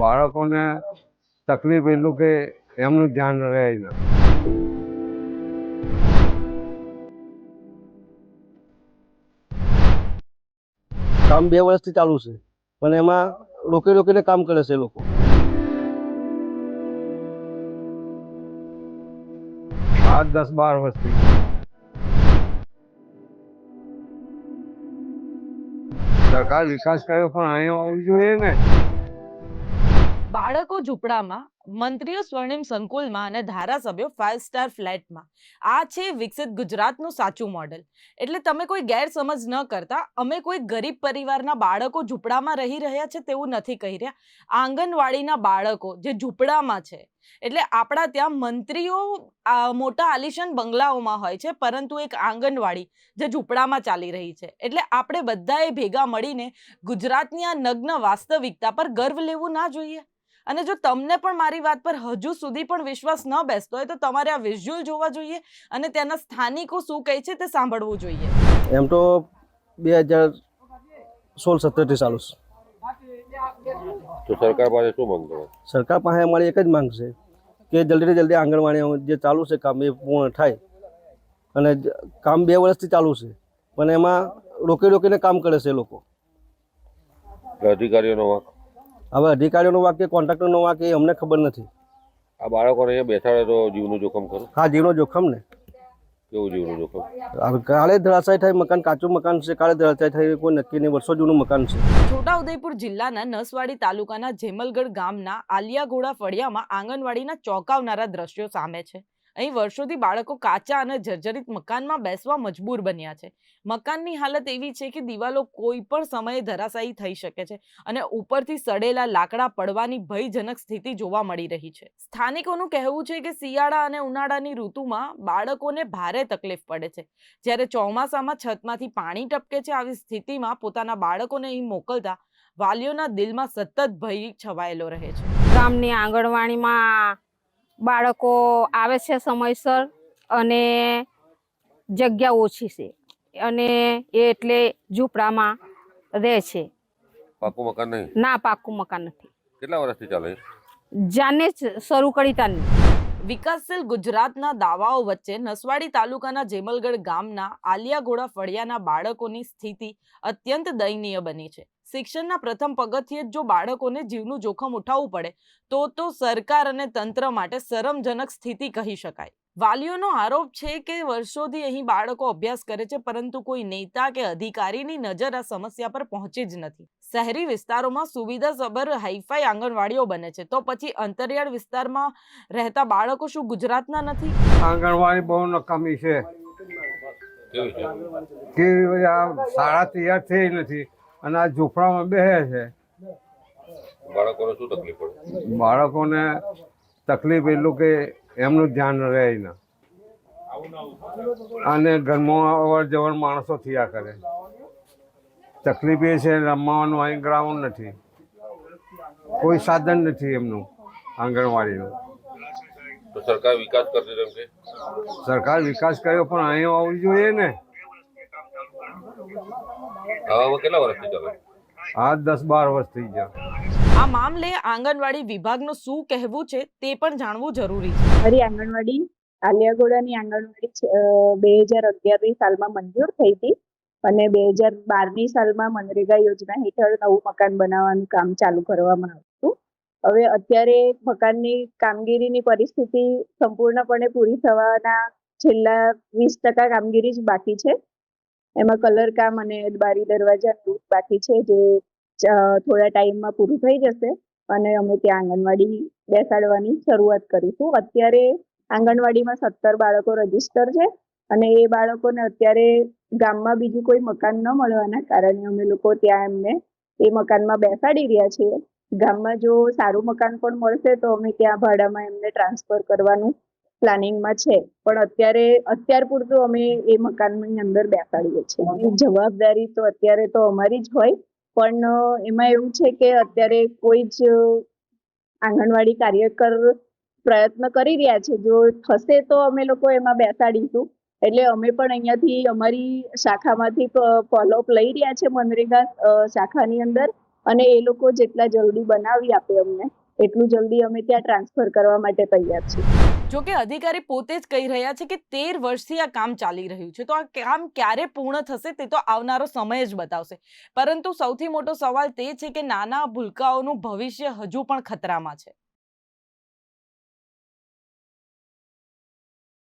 બાળકોને તકલીફ એટલું કે એમનું ધ્યાન રહે ના કામ બે વર્ષથી ચાલુ છે પણ એમાં રોકી રોકીને કામ કરે છે લોકો. આઠ દસ બાર વર્ષથી. સરકાર વિકાસ કર્યો પણ અહીંયા આવવું જોઈએ ને? બાળકો ઝૂંપડામાં, મંત્રીઓ સ્વર્ણિમ સંકુલમાં અને ધારાસભ્યો ફાઇવ સ્ટાર ફ્લેટમાં. આ છે વિકસિત ગુજરાતનું સાચું મોડેલ. એટલે તમે કોઈ ગેરસમજ ન કરતા, અમે કોઈ ગરીબ પરિવારના બાળકો ઝૂંપડામાં રહી રહ્યા છે તેવું નથી કહી રહ્યા. આંગણવાડીના બાળકો જે ઝૂંપડામાં છે, એટલે આપણા ત્યાં મંત્રીઓ મોટા આલિશાન બંગલાઓમાં હોય છે, પરંતુ એક આંગણવાડી જે ઝૂંપડામાં ચાલી રહી છે. એટલે આપણે બધાએ ભેગા મળીને ગુજરાતની આ નગ્ન વાસ્તવિકતા પર ગર્વ લેવું ના જોઈએ. અને જો તમને પણ મારી વાત પર હજુ સુધી પણ વિશ્વાસ ન બેસતો હોય તો તમારે આ વિઝ્યુઅલ જોવા જોઈએ અને ત્યાંના સ્થાનિકો શું કહે છે તે સાંભળવું જોઈએ. એમ તો બે હજાર સોળ સત્તરથી ચાલુ છે. તો સરકાર પાસે શું માંગ સરકાર પાસે અમારી એક જ માંગ છે કે જલ્દીથી જલ્દી આંગણવાડી જે ચાલુ છે કામ એ પૂર્ણ થાય અને કામ બે વર્ષથી ચાલુ છે પણ એમાં રોકી રોકીને કામ કરે છે લોકો. અધિકારીઓનો વાંક. હવે અધિકારીઓનો વાક્ય કે કોન્ટ્રાક્ટરનો વાક એ અમને ખબર નથી. આ બાળકોને અહીંયા બેસાડે તો જીવનું જોખમ ખરું? હા જીવનો જોખમ ને. કેવું જીવનું જોખમ? કાળે કાલે ધરાશાય થાય મકાન કાચું મકાન છે કાલે ધરાશાય થાય કોઈ નક્કી નહીં વર્ષો જૂનું મકાન છે. છોટાઉદેપુર જિલ્લાના નસવાડી તાલુકાના જેમલગઢ ગામના આલિયાઘોડા ફળિયામાં આંગણવાડીના ચોંકાવનારા દ્રશ્યો સામે છે. અહીં વર્ષોથી બાળકો કાચા અને જર્જરિત મકાનમાં બેસવા મજબૂર બન્યા છે. મકાનની હાલત એવી છે કે દિવાલો કોઈ પણ સમયે ધરાશાયી થઈ શકે છે અને ઉપરથી સડેલા લાકડા પડવાની ભયજનક સ્થિતિ જોવા મળી રહી છે. સ્થાનિકોનું કહેવું છે કે શિયાળા અને ઉનાળાની ઋતુમાં બાળકોને ભારે તકલીફ પડે છે. જ્યારે ચોમાસામાં છતમાંથી પાણી ટપકે છે આવી સ્થિતિમાં પોતાના બાળકોને અહીં મોકલતા વાલીઓના દિલમાં સતત ભય છવાયેલો રહે છે. ગામની આંગણવાડીમાં બાળકો આવે છે સમયસર અને જગ્યા ઓછી છે. અને એ એટલે ઝૂંપડામાં રહે છે. પાકું મકાન નહીં? ના પાક્કું મકાન નથી. કેટલા વર્ષથી ચાલે જાને જ શરૂ કરી તાની વિકાસશીલ ગુજરાતના દાવાઓ વચ્ચે નસવાડી તાલુકાના જેમલગઢ ગામના આલિયાગોડા ફળિયાના બાળકોની સ્થિતિ અત્યંત દયનીય બની છે. શિક્ષણના પ્રથમ પગથિયે જો બાળકોને જીવનું જોખમ ઉઠાવવું પડે તો તો સરકાર અને તંત્ર માટે શરમજનક સ્થિતિ કહી શકાય. વાલીઓનો આરોપ છે કે વર્ષોથી અહીં બાળકો અભ્યાસ કરે છે પરંતુ કોઈ નેતા કે અધિકારીની નજર આ સમસ્યા પર પહોંચી જ નથી. શહેરી વિસ્તારોમાં સુવિધાસભર હાઈફાઈ આંગણવાડીઓ બને છે. તો પછી અંતરિયાળ વિસ્તારમાં રહેતા બાળકો શું ગુજરાતના નથી? આંગણવાડી બહુ નકામી છે. શાળા તૈયાર થઈ નથી. અને આ ઝૂંપડામાં બેસે છે. બાળકોને શું તકલીફ પડે? બાળકોને તકલીફ એટલું કે એમનું ધ્યાન રહે ના. અને ઘરમાં અવર જવર માણસો થયા કરે. તકલીફ એ છે રમવાનું અહીં ગ્રાઉન્ડ નથી. કોઈ સાધન નથી એમનું આંગણવાડીનું. તો સરકાર વિકાસ કરશે સરકાર વિકાસ કર્યો પણ અહીં આવવું જોઈએ ને. કેટલા વર્ષથી ગયા આ દસ બાર વર્ષ થઈ ગયા. આ મામલે આંગણવાડી વિભાગનું શું કહેવું છે તે પણ જાણવું જરૂરી છે. મારી આંગણવાડી આલિયાગોડાની આંગણવાડી બે હજાર અગિયારની સાલમાં મંજૂર થઈ હતી અને બે હજાર બારની સાલમાં મનરેગા યોજના હેઠળ નવું મકાન બનાવવાનું કામ ચાલુ કરવામાં આવ્યું હતું હવે અત્યારે મકાનની કામગીરીની પરિસ્થિતિ સંપૂર્ણપણે પૂરી થવાના છેલ્લા વીસ ટકા કામગીરી જ બાકી છે. એમાં કલર કામ અને બારી, દરવાજા, દૂધ બાકી છે જે થોડા ટાઈમમાં પૂરું થઈ જશે અને અમે ત્યાં આંગણવાડી બેસાડવાની શરૂઆત કરીશું. અત્યારે આંગણવાડીમાં સત્તર બાળકો રજિસ્ટર છે અને એ બાળકોને અત્યારે ગામમાં બીજું કોઈ મકાન ન મળવાના કારણે અમે લોકો ત્યાં એમને એ મકાનમાં બેસાડી રહ્યા છીએ. ગામમાં જો સારું મકાન પણ મળશે તો અમે ત્યાં ભાડામાં એમને ટ્રાન્સફર કરવાનું પ્લાનિંગમાં છે. પણ અત્યારે, અત્યાર પૂરતું અમે એ મકાનની અંદર બેસાડીએ છીએ. જવાબદારી તો અત્યારે તો અમારી જ હોય, પણ એમાં એવું છે કે અત્યારે કોઈ જ આંગણવાડી કાર્યકર પ્રયત્ન કરી રહ્યા છે. જો થશે તો અમે લોકો એમાં બેસાડીશું. એટલે અમે પણ અહીંયાથી અમારી શાખામાંથી ફોલોઅપ લઈ રહ્યા છે મનરેગા શાખાની અંદર. અને એ લોકો જેટલા જલ્દી બનાવી આપે અમને. એટલું જલ્દી અમે ત્યાં ટ્રાન્સફર કરવા માટે તૈયાર છીએ. જો કે અધિકારી પોતે જ કહી રહ્યા છે કે તેર વર્ષથી આ કામ ચાલી રહ્યું છે. તો આ કામ ક્યારે પૂર્ણ થશે તે તો આવનારો સમય જ બતાવશે. પરંતુ સૌથી મોટો સવાલ તે છે કે નાના ભૂલકાઓનું ભવિષ્ય હજુ પણ ખતરામાં છે.